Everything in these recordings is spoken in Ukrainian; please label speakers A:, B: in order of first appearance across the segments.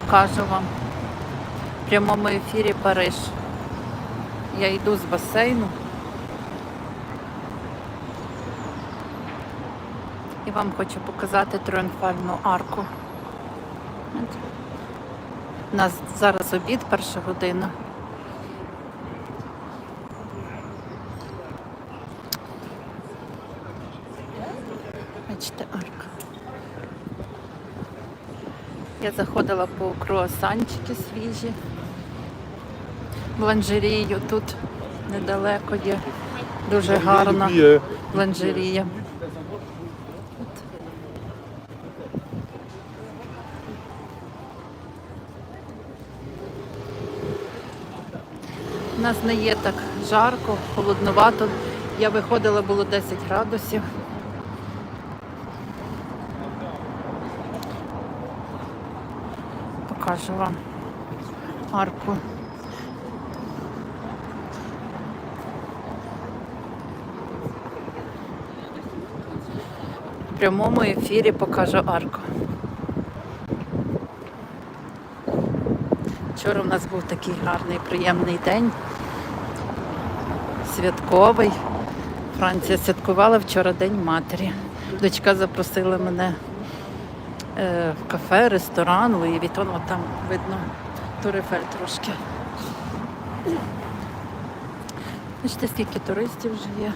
A: покажу вам. В прямому ефірі Париж. Я йду з басейну. І вам хочу показати тріумфальну арку. У нас зараз обід, перша година. Бачите, арка. Я заходила по круасанчики свіжі. Бланжерію тут недалеко є. Дуже гарна
B: Billet.
A: бланжерія. У нас не є так жарко, холодновато. Я виходила, було 10 градусів. Покажу вам арку. В прямому ефірі покажу арку. Вчора у нас був такий гарний, приємний день. Святковий. Франція святкувала вчора День матері. Дочка запросила мене в кафе, ресторан, Луї Вітон, от там видно Турифель трошки. Бачите, скільки туристів вже є.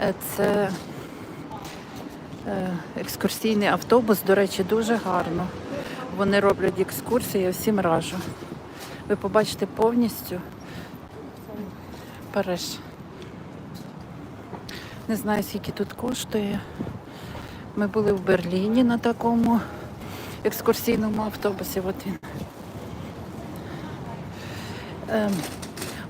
A: Е, Це е, екскурсійний автобус, до речі, дуже гарно. Вони роблять екскурсії, я всім раджу. Ви побачите повністю Париж. Не знаю, скільки тут коштує. Ми були в Берліні на такому екскурсійному автобусі. От він. Ем,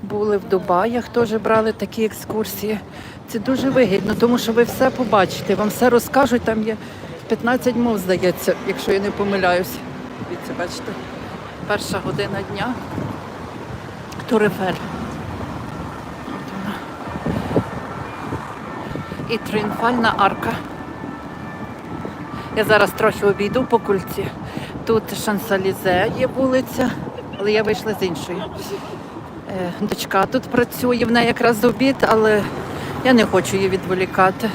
A: були в Дубаях, теж брали такі екскурсії. Це дуже вигідно, тому що ви все побачите, вам все розкажуть, там є 15 мов, здається, якщо я не помиляюся. Дивіться, бачите, перша година дня. Турифель. І тріумфальна арка. Я зараз трохи обійду по кульці. Тут Шансалізе є вулиця, але я вийшла з іншої. Е, Дочка тут працює, в неї якраз обід, але я не хочу її відволікати.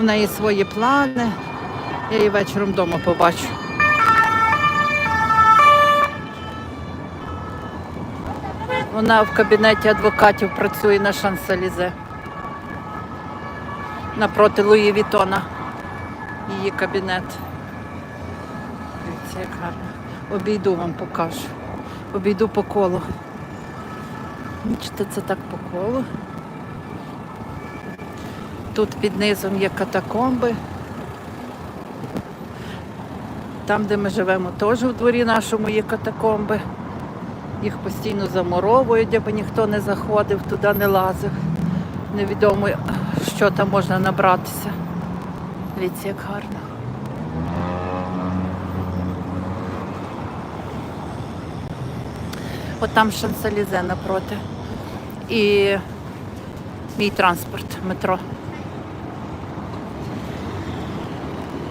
A: У неї свої плани. Я її вечором вдома побачу. Вона в кабінеті адвокатів працює на Шансалізе. Напроти Луї Вітона. Її кабінет. Дивіться, як гарно. Обійду вам покажу. Обійду по колу. Бачите, це так по колу. Тут під низом є катакомби. Там, де ми живемо, теж у дворі нашому є катакомби. Їх постійно замуровують, аби ніхто не заходив, туди не лазив. Невідомо, що там можна набратися. Дивіться, як гарно. От там Шансалізе напроти. І мій транспорт, метро.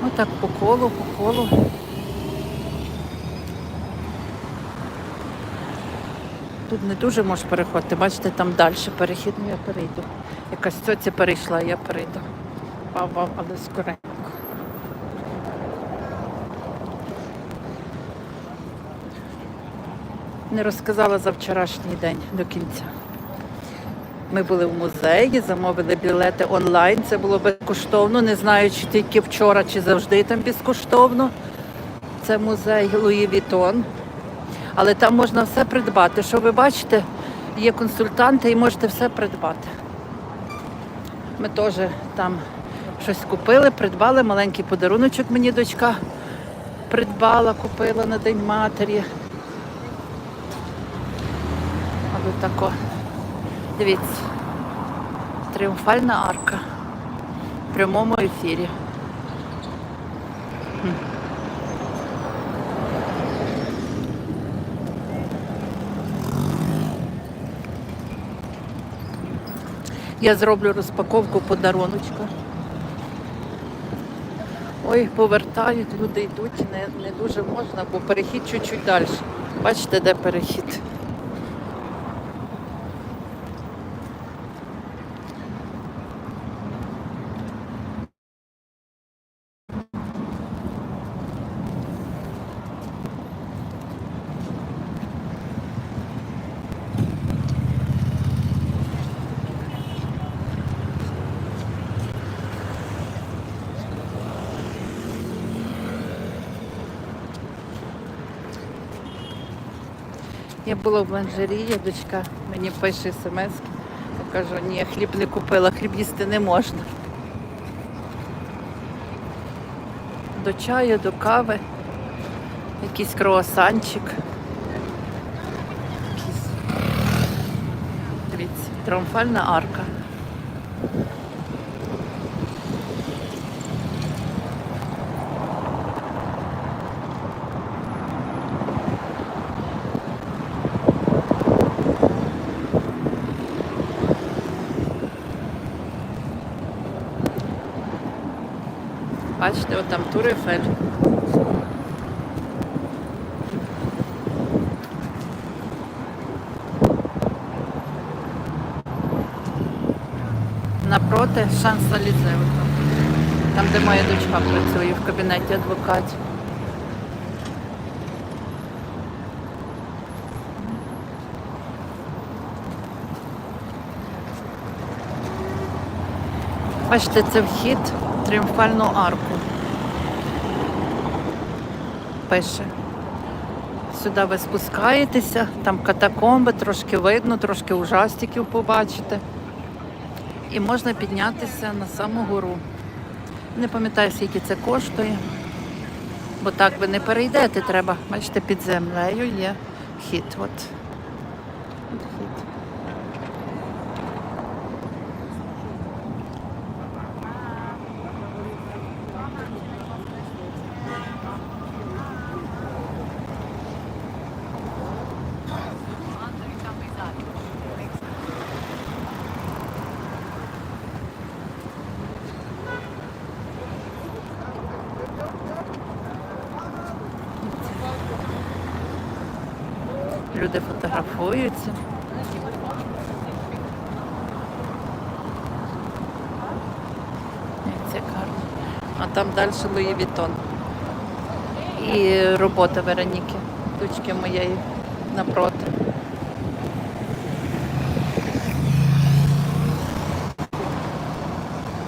A: Отак по колу, по колу. Тут не дуже можеш переходити. Бачите, там далі перехід, ну я перейду. Якась цьоця перейшла, я перейду. Вау-вау, але скоренько. Не розказала за вчорашній день до кінця. Ми були в музеї, замовили білети онлайн. Це було безкоштовно. Не знаю, чи тільки вчора, чи завжди там безкоштовно. Це музей Луї Вітон. Але там можна все придбати. Що ви бачите, є консультанти і можете все придбати. Ми теж там щось купили, придбали, маленький подаруночок мені дочка придбала, купила на День матері. Але тако. Дивіться. Тріумфальна арка. В прямому ефірі. Я зроблю розпаковку подаруночка. Ой, повертають, люди йдуть, не, не дуже можна, бо перехід чуть-чуть далі. Бачите, де перехід? Я була в Ланжерії, дочка мені пише смс. Кажу, ні, хліб не купила, хліб їсти не можна. До чаю, до кави, якийсь круасанчик. Якийсь. Дивіться, тріумфальна арка. Бачите, от там Тур Ейфель. Напроти шанс Лізеу. Там, де моя дочка працює в кабінеті адвокатів. Бачите, це вхід тріумфальну арку. Пише. Сюди ви спускаєтеся, там катакомби, трошки видно, трошки ужастиків побачите. І можна піднятися на саму гору. Не пам'ятаю, скільки це коштує. Бо так ви не перейдете, треба. Бачите, під землею є хід. От. Хід. Люди фотографуються. Це гарно. А там далі Луї Вітон. І робота Вероніки, дочки моєї напроти.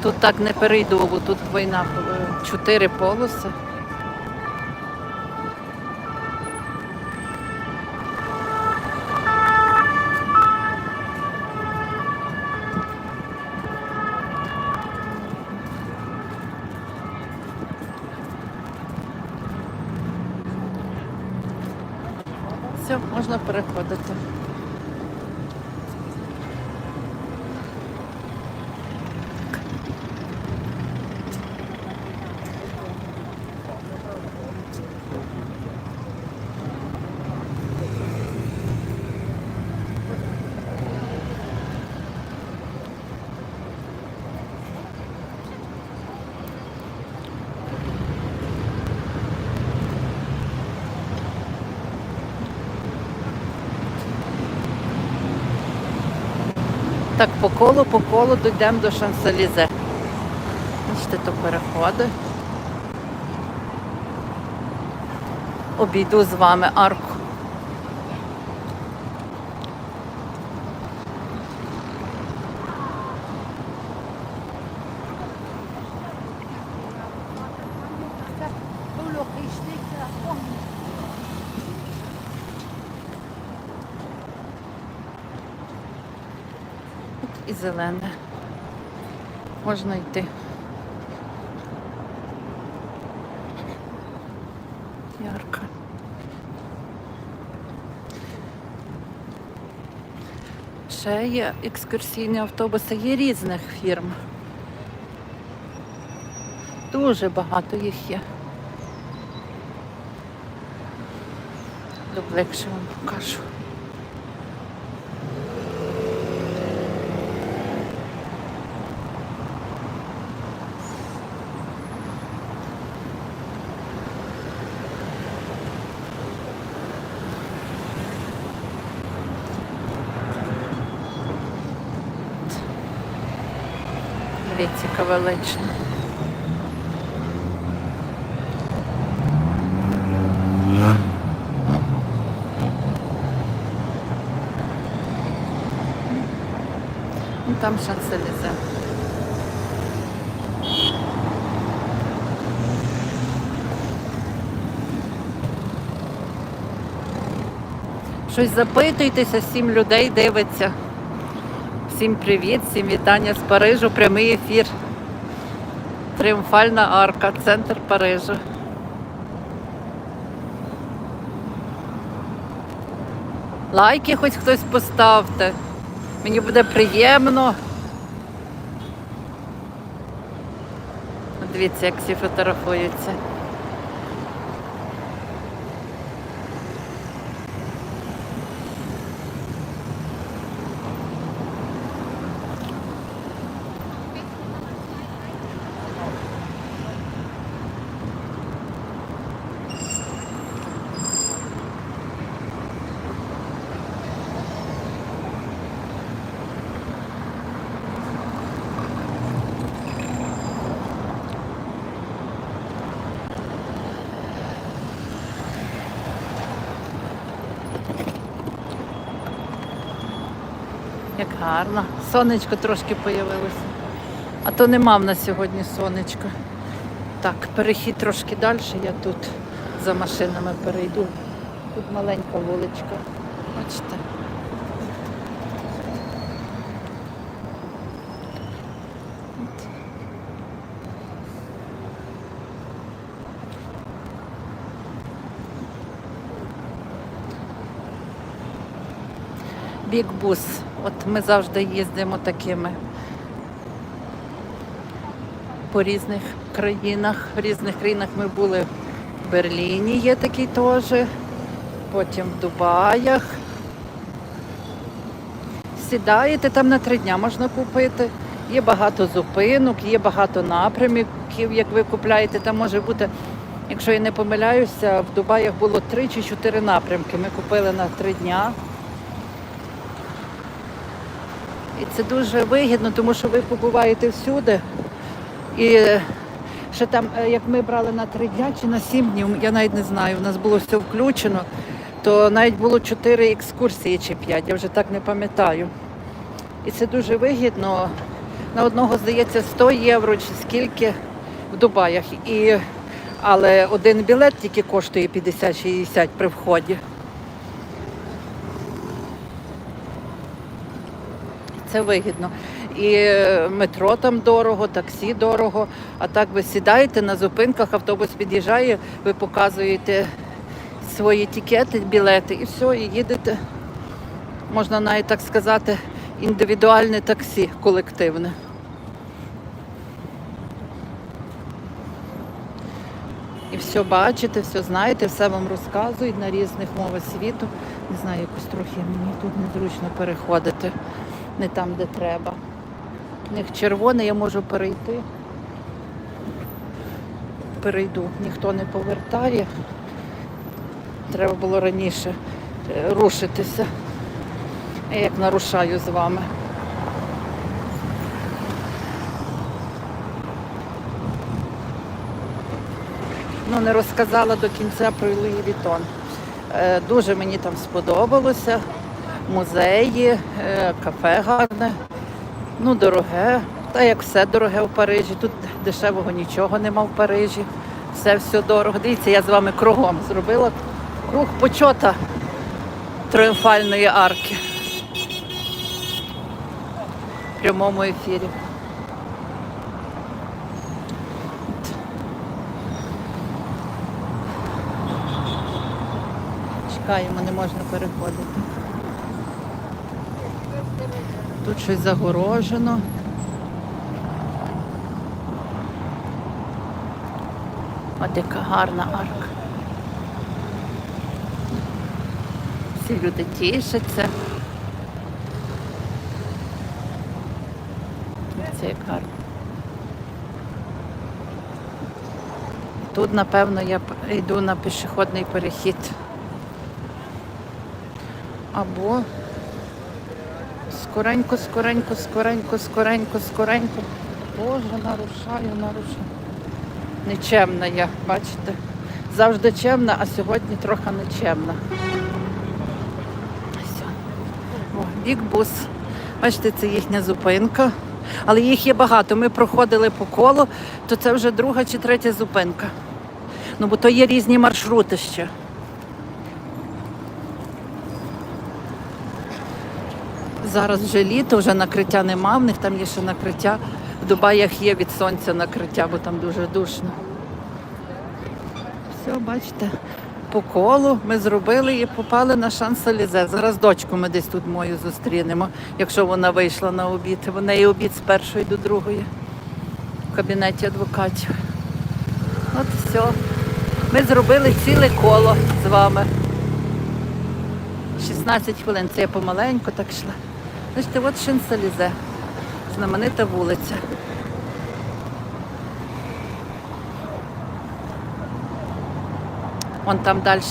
A: Тут так не перейду, бо тут війна чотири полоси. Все, можна переходити. Так, по колу, по колу дійдемо до Шанселізе. Бачите, то переходи. Обійду з вами арку. От і зелене. Можна йти. Ярко. Ще є екскурсійні автобуси, є різних фірм. Дуже багато їх є. Доблекше вам покажу. Дивіться, яка велична. Ну, Там шанселізе. Щось запитуйтеся, сім людей дивиться. Всім привіт, всім вітання з Парижу, прямий ефір. Тріумфальна арка, центр Парижу. Лайки хоч хтось поставте. Мені буде приємно. Дивіться, як всі фотографуються. Як гарно. Сонечко трошки появилося. А то нема в нас сьогодні сонечка. Так, перехід трошки далі, я тут за машинами перейду. Тут маленька вуличка. Бачите? Бікбус. От ми завжди їздимо такими по різних країнах. В різних країнах ми були в Берліні, є такий теж, потім в Дубаях. Сідаєте там на три дня можна купити. Є багато зупинок, є багато напрямків, як ви купляєте. Там може бути, якщо я не помиляюся, в Дубаях було три чи чотири напрямки. Ми купили на три дня. І це дуже вигідно, тому що ви побуваєте всюди. І ще там, е, як ми брали на три дня чи на сім днів, я навіть не знаю, у нас було все включено, то навіть було чотири екскурсії чи п'ять, я вже так не пам'ятаю. І це дуже вигідно. На одного, здається, 100 євро чи скільки в Дубаях. І, але один білет тільки коштує 50-60 при вході. Це вигідно. І е, метро там дорого, таксі дорого. А так ви сідаєте на зупинках, автобус під'їжджає, ви показуєте свої тікети, білети і все, і їдете. Можна навіть так сказати, індивідуальне таксі колективне. І все бачите, все знаєте, все вам розказують на різних мовах світу. Не знаю, якось трохи мені тут незручно переходити не там, де треба. У них червоне, я можу перейти. Перейду, ніхто не повертає. Треба було раніше е, рушитися. Я як нарушаю з вами. Ну, не розказала до кінця про Луї Вітон. Е, Дуже мені там сподобалося. Музеї, е, кафе гарне, ну дороге. Та як все дороге в Парижі. Тут дешевого нічого нема в Парижі. Все все дорого. Дивіться, я з вами кругом зробила круг почота тріумфальної арки. В прямому ефірі. Чекаємо, не можна переходити. Тут щось загорожено. От яка гарна арка. Всі люди тішаться. Це як гарно. Тут, напевно, я йду на пішохідний перехід. Або скоренько, скоренько, скоренько, скоренько, скоренько Боже, нарушаю, нарушаю. Нечемна я, бачите? Завжди чемна, а сьогодні трохи нечемна. Все. О, бікбус. Бачите, це їхня зупинка. Але їх є багато. Ми проходили по колу, то це вже друга чи третя зупинка. Ну, бо то є різні маршрути ще. Зараз вже літо, вже накриття нема, в них там є ще накриття. В Дубаях є від сонця накриття, бо там дуже душно. Все, бачите, по колу ми зробили і попали на шанс-Елізе. Зараз дочку ми десь тут мою зустрінемо, якщо вона вийшла на обід. В неї обід з першої до другої в кабінеті адвокатів. От все. Ми зробили ціле коло з вами. 16 хвилин. Це я помаленьку так йшла. Бачите, от Шенсалізе, знаменита вулиця. Вон там далі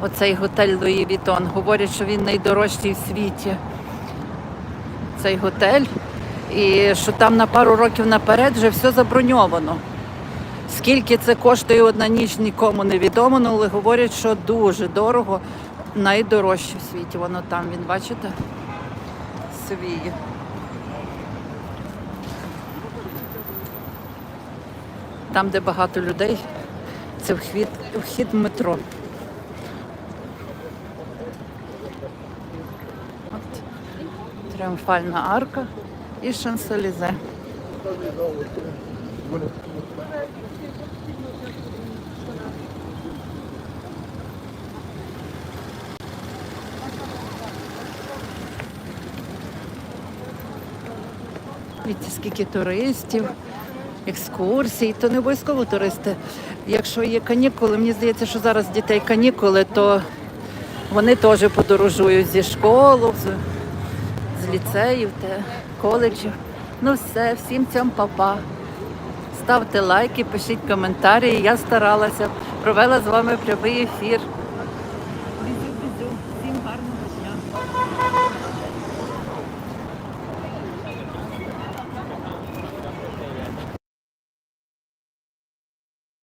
A: оцей готель Луї Вітон. Говорять, що він найдорожчий в світі. Цей готель. І що там на пару років наперед вже все заброньовано. Скільки це коштує одна ніч, нікому не відомо, але говорять, що дуже дорого, найдорожче в світі. Воно там, він бачите? Свій. Там, де багато людей, це вхід, вхід в метро. От. Тріумфальна арка і шанселізе. Дивіться, скільки туристів, екскурсій, то не обов'язково туристи. Якщо є канікули, мені здається, що зараз дітей канікули, то вони теж подорожують зі школи, з, з ліцеїв, та коледжів. Ну все, всім цьому папа. Ставте лайки, пишіть коментарі. Я старалася, провела з вами прямий ефір.